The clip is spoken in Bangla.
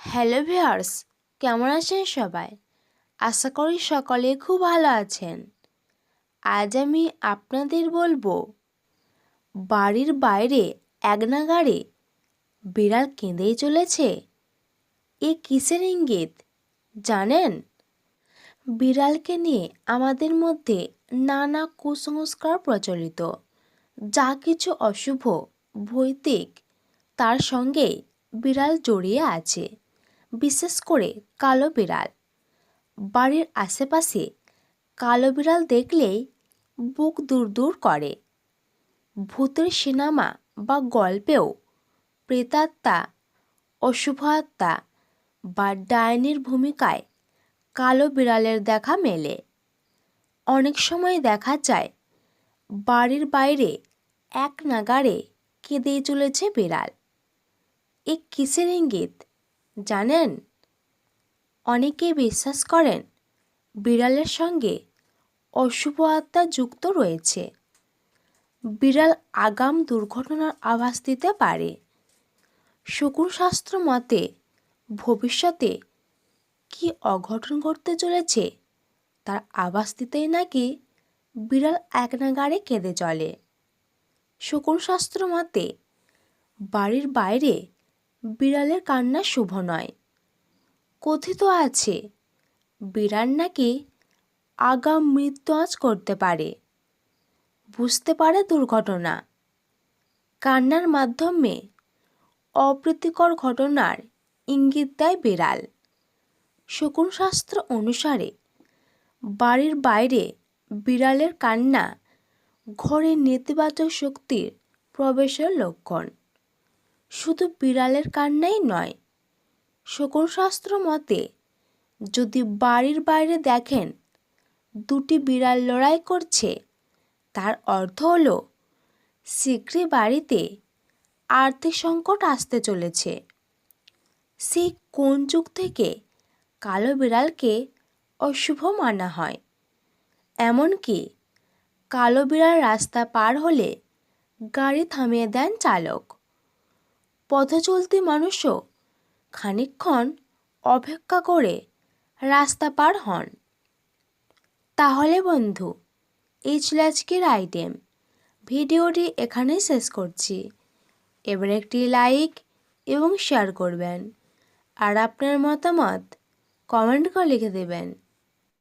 হ্যালো ভিউয়ার্স, কেমন আছেন সবাই? আশা করি সকলে খুব ভালো আছেন। আজ আমি আপনাদের বলব, বাড়ির বাইরে এক নাগাড়ে বিড়াল কেঁদেই চলেছে। এ কিসের ইঙ্গিত, জানেন? বিড়ালকে নিয়ে আমাদের মধ্যে নানা কুসংস্কার প্রচলিত। যা কিছু অশুভ, ভৌতিক, তার সঙ্গে বিড়াল জড়িয়ে আছে। বিশেষ করে কালো বিড়াল। বাড়ির আশেপাশে কালো বিড়াল দেখলেই বুক দূর দূর করে। ভূতের সিনেমা বা গল্পেও প্রেতাত্মা অশুভ আত্মা বা ডাইনির ভূমিকায় কালো বিড়ালের দেখা মেলে। অনেক সময় দেখা যায়, বাড়ির বাইরে এক নাগাড়ে কেঁদেই চলেছে বিড়াল। এ কিসের ইঙ্গিত? জানেন? অনেকে বিশ্বাস করেন, বিড়ালের সঙ্গে অশুভ আত্মা যুক্ত রয়েছে। বিড়াল আগাম দুর্ঘটনার আভাস দিতে পারে। শকুন শাস্ত্র মতে, ভবিষ্যতে কি অঘটন ঘটতে চলেছে তার আভাস দিতেই নাকি বিড়াল এক নাগাড়ে কেঁদে চলে। শকুন শাস্ত্র মতে, বাড়ির বাইরে বিড়ালের কান্না শুভ নয়। কথিত আছে, বিড়াল নাকি আগাম মৃত্যু আজ করতে পারে। বুঝতে পারে দুর্ঘটনা। কান্নার মাধ্যমে অপ্রীতিকর ঘটনার ইঙ্গিত দেয় বিড়াল। শকুন শাস্ত্র অনুসারে বাড়ির বাইরে বিড়ালের কান্না ঘরে নেতিবাচক শক্তির প্রবেশের লক্ষণ। শুধু বিড়ালের কান্নাই নয় শকুন শাস্ত্র মতে যদি বাড়ির বাইরে দেখেন দুটি বিড়াল লড়াই করছে, তার অর্থ হলো শীঘ্রই বাড়িতে আর্থিক সংকট আসতে চলেছে। সেই কোন যুগ থেকে কালো বিড়ালকে অশুভ মানা হয়? এমনকি কালো বিড়াল রাস্তা পার হলে গাড়ি থামিয়ে দেন চালক। পথে চলতি মানুষও খানিকক্ষণ অপেক্ষা করে রাস্তা পার হন। তাহলে বন্ধু, এই ছিল আজকের আইটেম। ভিডিওটি এখানেই শেষ করছি। এবার একটি লাইক এবং শেয়ার করবেন। আর আপনার মতামত কমেন্ট করে লিখে দেবেন।